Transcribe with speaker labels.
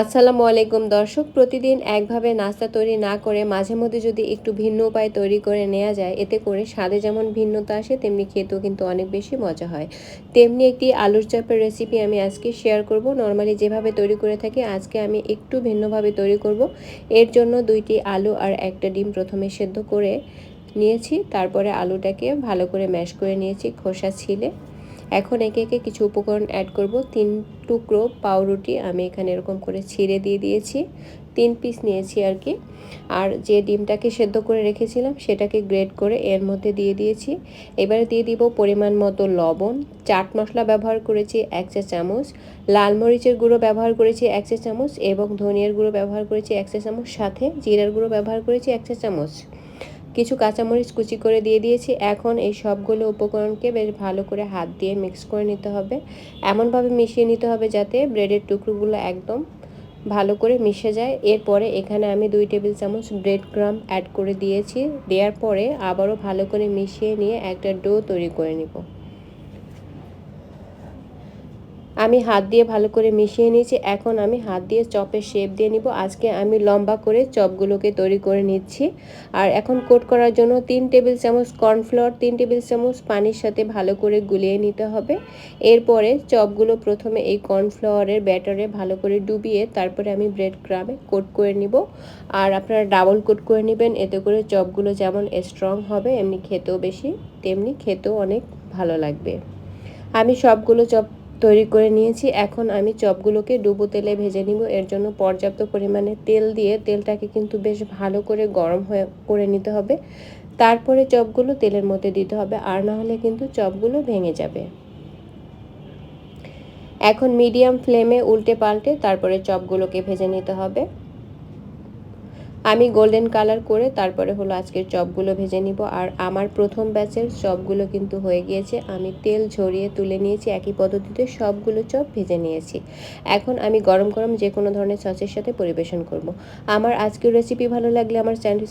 Speaker 1: আসসালামু আলাইকুম দর্শক, প্রতিদিন একভাবে নাস্তা তৈরি না করে মাঝে মধ্যে যদি একটু ভিন্ন উপায় তৈরি করে নেওয়া যায়, এতে করে স্বাদে যেমন ভিন্নতা আসে, তেমনি খেতেও কিন্তু অনেক বেশি মজা হয়। তেমনি একটি আলুর চাপের রেসিপি আমি আজকে শেয়ার করব। নর্মালি যেভাবে তৈরি করে থাকি, আজকে আমি একটু ভিন্নভাবে তৈরি করব। এর জন্য দুইটি আলু আর একটা ডিম প্রথমে সেদ্ধ করে নিয়েছি, তারপরে আলুটাকে ভালো করে ম্যাশ করে নিয়েছি খোসা ছিলে। এখন একে একে কিছু উপকরণ অ্যাড করব। তিন টুকরো পাউরুটি আমি এখানে এরকম করে ছিঁড়ে দিয়ে দিয়েছি। তিন পিস নিয়েছি আর কি। আর যে ডিমটাকে সেদ্ধ করে রেখেছিলাম, সেটাকে গ্রেড করে এর মধ্যে দিয়ে দিয়েছি। এবারে দিয়ে দিব পরিমাণ মতো লবণ। চাট মশলা ব্যবহার করেছি এক চা চামচ। লাল মরিচের গুঁড়ো ব্যবহার করেছি এক চা চামচ এবং ধনিয়ার গুঁড়ো ব্যবহার করেছি এক চা চামচ। সাথে জিরার গুঁড়ো ব্যবহার করেছি এক চা চামচ। কিছু কাঁচামরিচ কুচি করে দিয়ে দিয়েছি। এখন এই সবগুলো উপকরণকে বেশ ভালো করে হাত দিয়ে মিক্স করে নিতে হবে। এমনভাবে মিশিয়ে নিতে হবে যাতে ব্রেডের টুকরোগুলো একদম ভালো করে মিশে যায়। এরপরে এখানে আমি দুই টেবিল চামচ ব্রেড ক্রাম অ্যাড করে দিয়েছি। দেওয়ার পরে আবারও ভালো করে মিশিয়ে নিয়ে একটা ডো তৈরি করে নিব। আমি হাত দিয়ে ভালো করে মিশিয়ে নিয়েছি। এখন আমি হাত দিয়ে চপের শেপ দিয়ে নিব। আজকে আমি লম্বা করে চপগুলোকে তৈরি করে নিচ্ছি। আর এখন কোট করার জন্য তিন টেবিল চামচ কর্নফ্লাওয়ার তিন টেবিল চামচ পানির সাথে ভালো করে গুলিয়ে নিতে হবে। এরপরে চপগুলো প্রথমে এই কর্নফ্লাওয়ারের ব্যাটারে ভালো করে ডুবিয়ে তারপরে আমি ব্রেড ক্রামে কোট করে নিব। আর আপনারা ডাবল কোট করে নেবেন। এতে করে চপগুলো যেমন স্ট্রং হবে, এমনি খেতেও বেশি, তেমনি খেতেও অনেক ভালো লাগবে। আমি সবগুলো চপ তৈরি করে নিয়েছি। এখন আমি চপগুলোকে ডুবো তেলে ভেজে নিব। এর জন্য পর্যাপ্ত পরিমাণে তেল দিয়ে তেলটাকে কিন্তু বেশ ভালো করে গরম হয়ে, করে নিতে হবে। তারপরে চপগুলো তেলের মধ্যে দিতে হবে। আর না হলে কিন্তু চপগুলো ভেঙে যাবে। এখন মিডিয়াম ফ্লেমে উল্টে পাল্টে তারপরে চপগুলোকে ভেজে নিতে হবে। আমি গোল্ডেন কালার করে তারপরে হলো আজকের চপগুলো ভেজে নিব। আর আমার প্রথম ব্যাচের চপগুলো কিন্তু হয়ে গিয়েছে। আমি তেল ঝরিয়ে তুলে নিয়েছি, একই পদ্ধতিতে সবগুলো চপ ভেজে নিয়েছি। এখন আমি গরম গরম যে কোনো ধরনের সসের সাথে পরিবেশন করব। আমার আজকের রেসিপি ভালো লাগলে আমার চ্যানেল